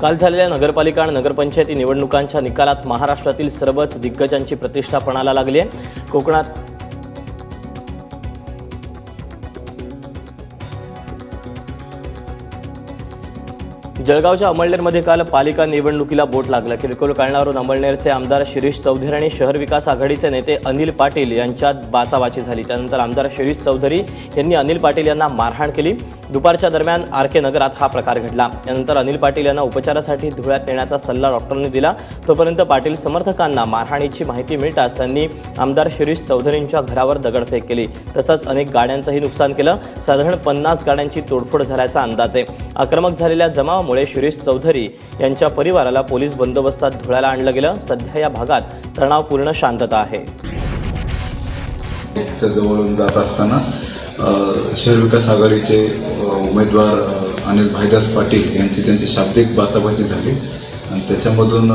काल झालेल्या नगरपालिका आणि नगरपंचायती निवडणुकांच्या निकालात महाराष्ट्रातील सर्वच दिग्गजांची प्रतिष्ठा पणाला लागली आहे. कोकणात जळगावच्या अमळनेरमध्ये काल पालिका निवडणुकीला बोट लागलं. किरकोळ कारणावरून अमळनेरचे आमदार शिरीष चौधरी आणि शहर विकास आघाडीचे नेते अनिल पाटील यांच्यात बाचाबाची झाली. त्यानंतर आमदार शिरीष चौधरी यांनी अनिल पाटील यांना मारहाण केली. दुपारच्या दरम्यान आर के नगरात हा प्रकार घडला. यानंतर अनिल पाटील यांना उपचारासाठी धुळ्यात नेण्याचा सल्ला डॉक्टरांनी दिला. तोपर्यंत पाटील समर्थकांना मारहाणीची माहिती मिळताच त्यांनी आमदार शिरीष चौधरींच्या घरावर दगडफेक केली. तसंच अनेक गाड्यांचंही नुकसान केलं. साधारण पन्नास गाड्यांची तोडफोड झाल्याचा अंदाज आहे. आक्रमक झालेल्या जमावामुळे शिरीष चौधरी यांच्या परिवाराला पोलीस बंदोबस्तात धुळ्याला आणलं गेलं. सध्या या भागात तणावपूर्ण शांतता आहे. जवळून जात असताना शहर विकास आघाडीचे उमेदवार अनिल भाईदास पाटील यांची त्यांची शाब्दिक बाचाबाची झाली. आणि त्याच्यामधून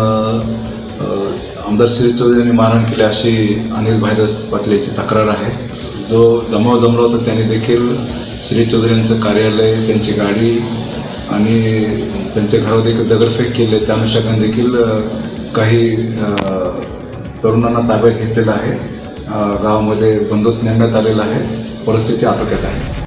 आमदार श्री चौधरी यांनी मारहाण केली अशी अनिल भाईदास पाटील याची तक्रार आहे. जो जमाव जमला होता त्यांनी देखील श्री चौधरी यांचं कार्यालय त्यांची गाडी आणि त्यांच्या घरावर देखील दगडफेक केली. त्या अनुषंगाने देखील काही तरुणांना ताब्यात घेतलेलं आहे. गावामध्ये बंदोबस्त नेमण्यात आलेला आहे. परिस्थिती आटोक्यात आहे.